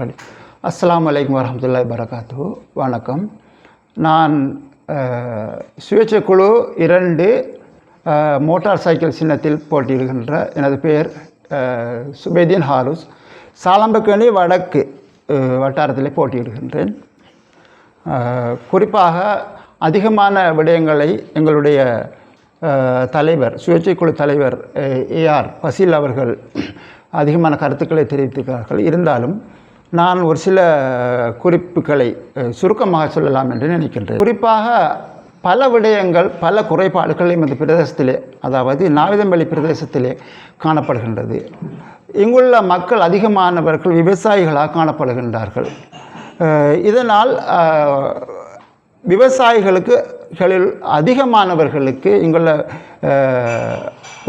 Ready அஸ்லாம் அலைக்கும் வரஹ்மத்துல்லாஹி வரகாத்து வணக்கம். நான் சுயேட்சை குழு இரண்டு மோட்டார் சைக்கிள் சின்னத்தில் போட்டியிடுகின்ற எனது பெயர் சுபேதீன் ஹாரூஸ். சாலம்பக்கணி வடக்கு வட்டாரத்தில் போட்டியிடுகின்றேன். குறிப்பாக அதிகமான விடயங்களை எங்களுடைய தலைவர் சுயேட்சை குழு தலைவர் ஏஆர் பசீல் அவர்கள் அதிகமான கருத்துக்களை தெரிவித்திருக்கிறார்கள். இருந்தாலும் நான் ஒரு சில குறிப்புகளை சுருக்கமாக சொல்லலாம் என்று நினைக்கின்றேன். குறிப்பாக பல விடயங்கள் பல குறைபாடுகள் எமது பிரதேசத்திலே அதாவது நாவிதம்பள்ளி பிரதேசத்திலே காணப்படுகின்றது. இங்குள்ள மக்கள் அதிகமானவர்கள் விவசாயிகளாக காணப்படுகின்றார்கள். இதனால் விவசாயிகளுக்கு களில் அதிகமானவர்களுக்கு இங்குள்ள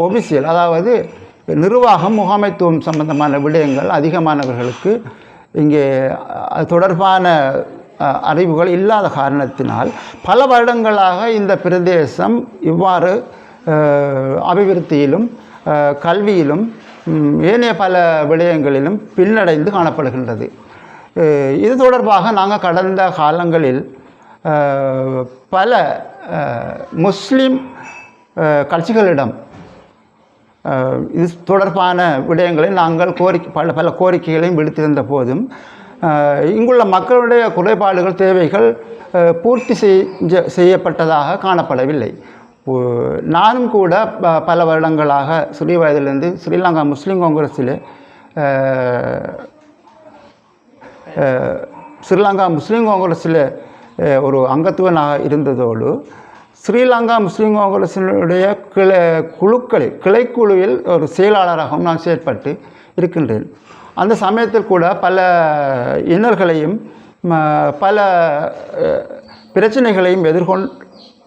ஒபிசியல் அதாவது நிர்வாகம் முகாமைத்துவம் சம்பந்தமான விடயங்கள் அதிகமானவர்களுக்கு இங்கே அது தொடர்பான அறிவுகள் இல்லாத காரணத்தினால் பல வருடங்களாக இந்த பிரதேசம் இவ்வாறு அபிவிருத்தியிலும் கல்வியிலும் ஏனைய பல விடயங்களிலும் பின்னடைந்து காணப்படுகின்றது. இது தொடர்பாக நாங்கள் கடந்த காலங்களில் பல முஸ்லீம் கட்சிகளிடம் இது தொடர்பான விடயங்களை நாங்கள் கோரிக்கை பல பல கோரிக்கைகளையும் விடுத்திருந்த போதும் இங்குள்ள மக்களுடைய குறைபாடுகள் தேவைகள் பூர்த்தி செஞ்ச செய்யப்பட்டதாக காணப்படவில்லை. நானும் கூட ப- பல வருடங்களாக சிறிய வயதிலிருந்து ஸ்ரீலங்கா முஸ்லீம் காங்கிரஸில் ஸ்ரீலங்கா முஸ்லீம் காங்கிரஸில் ஒரு அங்கத்துவனாக இருந்ததோடு ஸ்ரீலங்கா முஸ்லீம் காங்கிரசினுடைய கிளை குழுக்களில் கிளைக்குழுவில் ஒரு செயலாளராகவும் நான் செயற்பட்டு இருக்கின்றேன். அந்த சமயத்தில் கூட பல இன்னல்களையும் ம- பல பிரச்சனைகளையும் எதிர்கொண்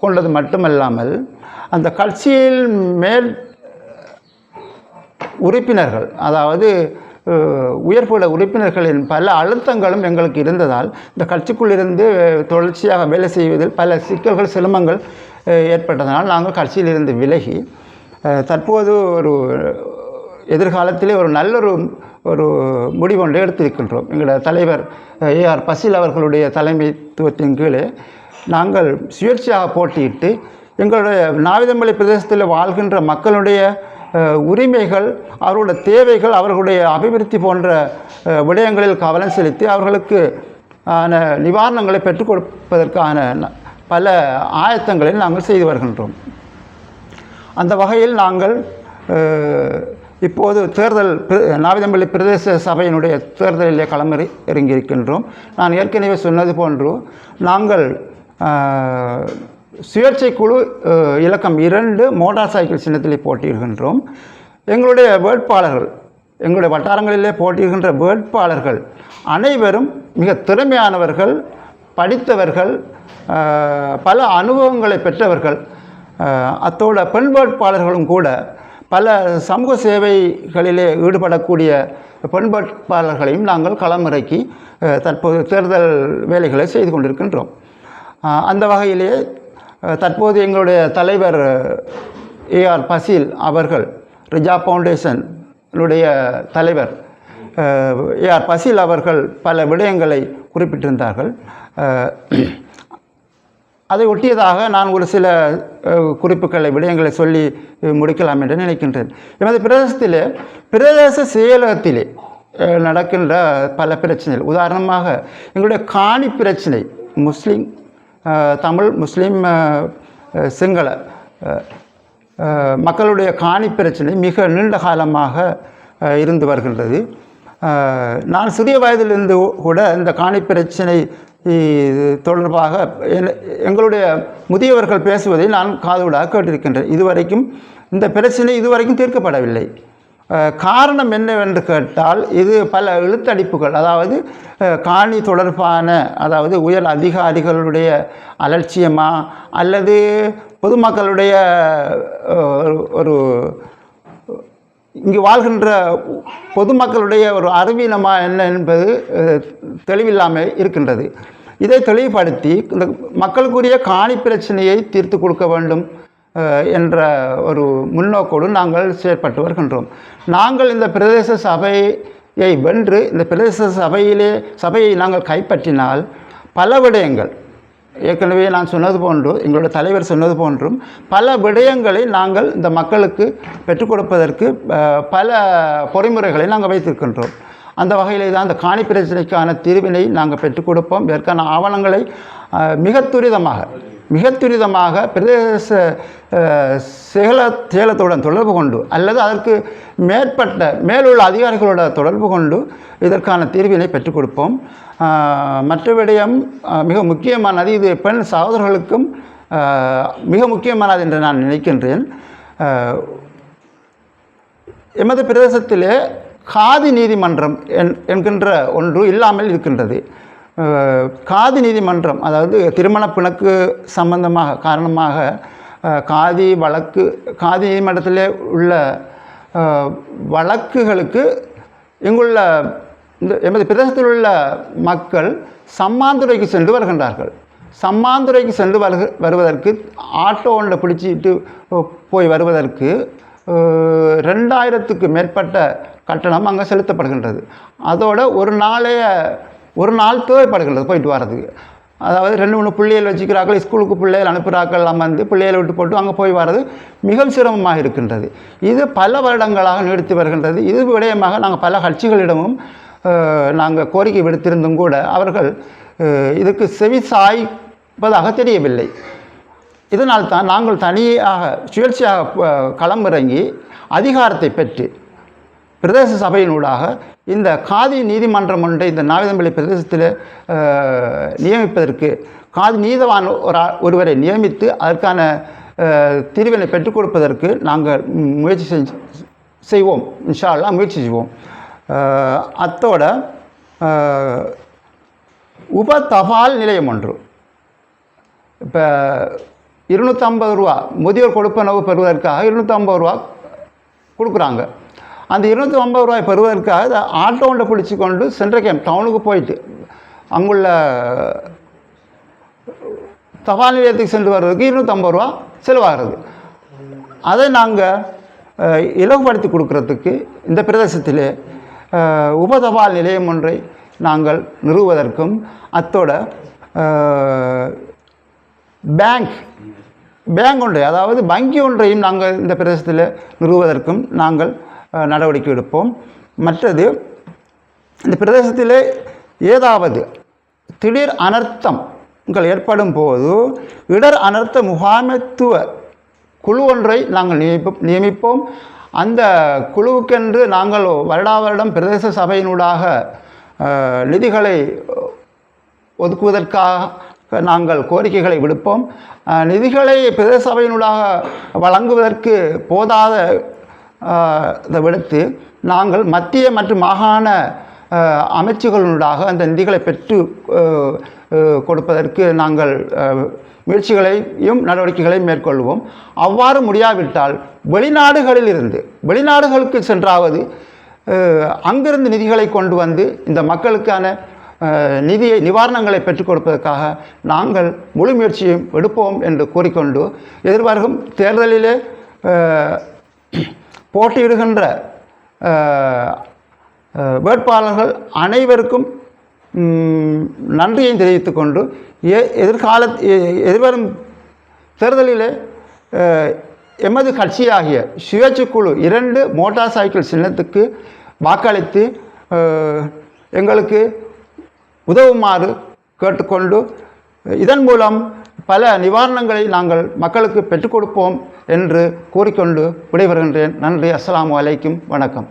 கொண்டது மட்டுமல்லாமல் அந்த கட்சியில் மேல் உறுப்பினர்கள் அதாவது அஹ், உறுப்பினர்களின் பல அழுத்தங்களும் எங்களுக்கு இருந்ததால் இந்த கட்சிக்குள்ளிருந்து தொடர்ச்சியாக வேலை செய்வதில் பல சிக்கல்கள் சிரமங்கள் ஏற்பட்டதனால் நாங்கள் கட்சியிலிருந்து விலகி தற்போது ஒரு எதிர்காலத்திலே ஒரு நல்லொரு ஒரு முடிவொன்றை எடுத்திருக்கின்றோம். எங்களோட தலைவர் ஏஆர் பசில் அவர்களுடைய தலைமைத்துவத்தின் கீழே நாங்கள் சுயேட்சையாக போட்டியிட்டு எங்களுடைய நாவிதம்பளை பிரதேசத்தில் வாழ்கின்ற மக்களுடைய உரிமைகள் அவர்களுடைய தேவைகள் அவர்களுடைய அபிவிருத்தி போன்ற விடயங்களில் கவனம் செலுத்தி அவர்களுக்கு ஆன நிவாரணங்களை பெற்றுக் கொடுப்பதற்கான பல ஆயத்தங்களை நாங்கள் செய்து வருகின்றோம். அந்த வகையில் நாங்கள் இப்போது தேர்தல் நாவிதம்பள்ளி பிரதேச சபையினுடைய தேர்தலிலே களமிறி இறங்கியிருக்கின்றோம். நான் ஏற்கனவே சொன்னது போன்று நாங்கள் சுயேட்சை குழு இலக்கம் இரண்டு மோட்டார் சைக்கிள் சின்னத்திலே போட்டியிடுகின்றோம். எங்களுடைய வேட்பாளர்கள் எங்களுடைய வட்டாரங்களிலே போட்டியிடுகின்ற வேட்பாளர்கள் அனைவரும் மிக திறமையானவர்கள் படித்தவர்கள் பல அனுபவங்களை பெற்றவர்கள். அத்தோட பெண் வேட்பாளர்களும் கூட பல சமூக சேவைகளிலே ஈடுபடக்கூடிய பெண் வேட்பாளர்களையும் நாங்கள் களமிறக்கி தற்போது தேர்தல் வேலைகளை செய்து கொண்டிருக்கின்றோம். அந்த வகையிலே தற்போது எங்களுடைய தலைவர் ஏஆர் பசீல் அவர்கள் ரிஜா ஃபவுண்டேஷனுடைய தலைவர் ஏஆர் பசீல் அவர்கள் பல விடயங்களை குறிப்பிட்டிருந்தார்கள். அதை ஒட்டியதாக நான் ஒரு சில குறிப்புகளை விடயங்களை சொல்லி முடிக்கலாம் என்று நினைக்கின்றேன். எமது பிரதேசத்திலே பிரதேச செயலகத்திலே நடக்கின்ற பல பிரச்சனைகள். உதாரணமாக எங்களுடைய காணி பிரச்சனை முஸ்லீம் தமிழ் முஸ்லீம் சிங்கள மக்களுடைய காணி பிரச்சனை மிக நீண்ட காலமாக இருந்து வருகின்றது. நான் சிறிய வயதிலிருந்து கூட இந்த காணி பிரச்சனை தொடர்பாக எங்களுடைய முதியவர்கள் பேசுவதை நான் காதுவிடாக கேட்டிருக்கின்றேன். இதுவரைக்கும் இந்த பிரச்சனை இதுவரைக்கும் தீர்க்கப்படவில்லை. காரணம் என்னவென்று கேட்டால் இது பல எழுத்தடிப்புகள். அதாவது காணி தொடர்பான அதாவது உயர் அதிகாரிகளுடைய அலட்சியமா அல்லது பொதுமக்களுடைய ஒரு இங்கு வாழ்கின்ற பொதுமக்களுடைய ஒரு அறிவீனமா என்ன என்பது தெளிவில்லாமல் இருக்கின்றது. இதை தெளிவுபடுத்தி இந்த மக்களுக்குரிய காணி பிரச்சனையை தீர்த்து கொடுக்க வேண்டும். என்ற ஒரு முன்னோக்கோடு நாங்கள் செயற்பட்டு வருகின்றோம். நாங்கள் இந்த பிரதேச சபையை வென்று இந்த பிரதேச சபையிலே சபையை நாங்கள் கைப்பற்றினால் பல விடயங்கள் ஏற்கனவே நான் சொன்னது போன்று எங்களோட தலைவர் சொன்னது போன்றும் பல விடயங்களை நாங்கள் இந்த மக்களுக்கு பெற்றுக் கொடுப்பதற்கு பல பொறிமுறைகளை நாங்கள் வைத்திருக்கின்றோம். அந்த வகையிலே தான் அந்த காணி பிரச்சனைக்கான தீர்வினை நாங்கள் பெற்றுக் கொடுப்போம். இதற்கான ஆவணங்களை மிக துரிதமாக மிக துரிதமாக பிரதேச அஹ், செயல செயலத்துடன் தொடர்பு கொண்டு அல்லது அதற்கு மேற்பட்ட மேலுள்ள அதிகாரிகளோட தொடர்பு கொண்டு இதற்கான தீர்வினை பெற்றுக் கொடுப்போம். மற்ற விடயம் மிக முக்கியமானது இது பெண் சகோதரர்களுக்கும் மிக முக்கியமானது என்று நான் நினைக்கின்றேன். எமது பிரதேசத்திலே காதி நீதிமன்றம் என் என்கின்ற ஒன்று இல்லாமல் இருக்கின்றது. காதி நீதிமன்றம் அதாவது திருமண பிணக்கு சம்பந்தமாக காரணமாக காதி வழக்கு காதி நீதிமன்றத்தில் உள்ள வழக்குகளுக்கு இங்குள்ள இந்த எமது பிரதேசத்தில் உள்ள மக்கள் சம்மாந்துறைக்கு சென்று வருகின்றார்கள். சம்மாந்துறைக்கு சென்று வருக வருவதற்கு ஆட்டோ ஒன்றை பிடிச்சிட்டு போய் வருவதற்கு ரெண்டாயிரத்துக்கு மேற்பட்ட கட்டணம் அங்கே செலுத்தப்படுகின்றது. அதோட ஒரு நாளைய ஒரு நாள் தேவைப்படுகிறது போயிட்டு வர்றதுக்கு. அதாவது ரெண்டு மூணு பிள்ளைகள் வச்சுக்கிறார்கள் ஸ்கூலுக்கு பிள்ளைகள் அனுப்புகிறார்கள் வந்து பிள்ளைகளை விட்டு போட்டு அங்கே போய் வர்றது மிக சிரமமாக இருக்கின்றது. இது பல வருடங்களாக நீடித்து வருகின்றது. இது விடயமாக நாங்கள் பல கட்சிகளிடமும் நாங்கள் கோரிக்கை விடுத்திருந்தும் கூட அவர்கள் இதுக்கு செவி சாய்ப்பதாக தெரியவில்லை. இதனால் தான் நாங்கள் தனியாக சுழற்சியாக களமிறங்கி அதிகாரத்தை பெற்று பிரதேச சபையினூடாக இந்த காதி நீதிமன்றம் ஒன்றை இந்த நாவிதம்பள்ளி பிரதேசத்தில் நியமிப்பதற்கு காதி நீதவான் ஒரு ஒருவரை நியமித்து அதற்கான தீர்வினை பெற்றுக் கொடுப்பதற்கு நாங்கள் முயற்சி செஞ்சு செய்வோம். இன்ஷால்லாம் முயற்சி செய்வோம். அத்தோட உப தபால் நிலையம் ஒன்று. இப்போ இருநூற்றம்பது ரூபா முதியோர் கொடுப்பனவு பெறுவதற்காக இருநூற்றம்பது ரூபா கொடுக்குறாங்க. அந்த இருநூற்றி ஐம்பது ரூபாய் பெறுவதற்காக ஆட்டோ ஒன்றை பிடிச்சி கொண்டு சென்ட்ரல் கேம்ப் டவுனுக்கு போயிட்டு அங்குள்ள தபால் நிலையத்துக்கு சென்று வர்றதுக்கு இருநூற்றம்பது ரூபா செலவாகிறது. அதை நாங்கள் இலகுபடுத்தி கொடுக்கறதுக்கு இந்த பிரதேசத்திலே உபதபால் நிலையம் ஒன்றை நாங்கள் நிறுவுவதற்கும் அத்தோட பேங்க் பேங்க் ஒன்றை அதாவது வங்கி ஒன்றையும் நாங்கள் இந்த பிரதேசத்தில் நிறுவுவதற்கும் நாங்கள் நடவடிக்கை எடுப்போம். மற்றது இந்த பிரதேசத்திலே ஏதாவது திடீர் அனர்த்தங்கள் ஏற்படும் போது இடர் அனர்த்த முகாமைத்துவ குழு ஒன்றை நாங்கள் நியமிப்போம். நியமிப்போம். அந்த குழுவுக்கென்று நாங்கள் வருடா வருடம் பிரதேச சபையினூடாக நிதிகளை ஒதுக்குவதற்காக நாங்கள் கோரிக்கைகளை விடுப்போம். நிதிகளை பிரதேச சபையினூடாக வழங்குவதற்கு போதாத இதை விடுத்து நாங்கள் மத்திய மற்றும் மாகாண அமைச்சுகளுடாக அந்த நிதிகளை பெற்று கொடுப்பதற்கு நாங்கள் முயற்சிகளையும் நடவடிக்கைகளையும் மேற்கொள்வோம். அவ்வாறு முடியாவிட்டால் வெளிநாடுகளில் இருந்து வெளிநாடுகளுக்கு சென்றாவது அங்கிருந்து நிதிகளை கொண்டு வந்து இந்த மக்களுக்கான நிதியை நிவாரணங்களை பெற்றுக் கொடுப்பதற்காக நாங்கள் முழு முயற்சியும் எடுப்போம் என்று கூறிக்கொண்டு எதிர்வரும் தேர்தலிலே போட்டியிடுகின்ற வேட்பாளர்கள் அனைவருக்கும் நன்றியை தெரிவித்துக் கொண்டு எ எதிர்கால எ- எதிர்வரும் தேர்தலிலே எமது கட்சியாகிய சுயேட்சை குழு இரண்டு மோட்டார் சைக்கிள் சின்னத்துக்கு வாக்களித்து எங்களுக்கு உதவுமாறு கேட்டுக்கொண்டு இதன் மூலம் பல நிவாரணங்களை நாங்கள் மக்களுக்கு பெற்றுக் கொடுப்போம் என்று கூறிக்கொண்டு விடைபெறுகின்றேன். நன்றி. அஸ்ஸலாமு அலைக்கும். வணக்கம்.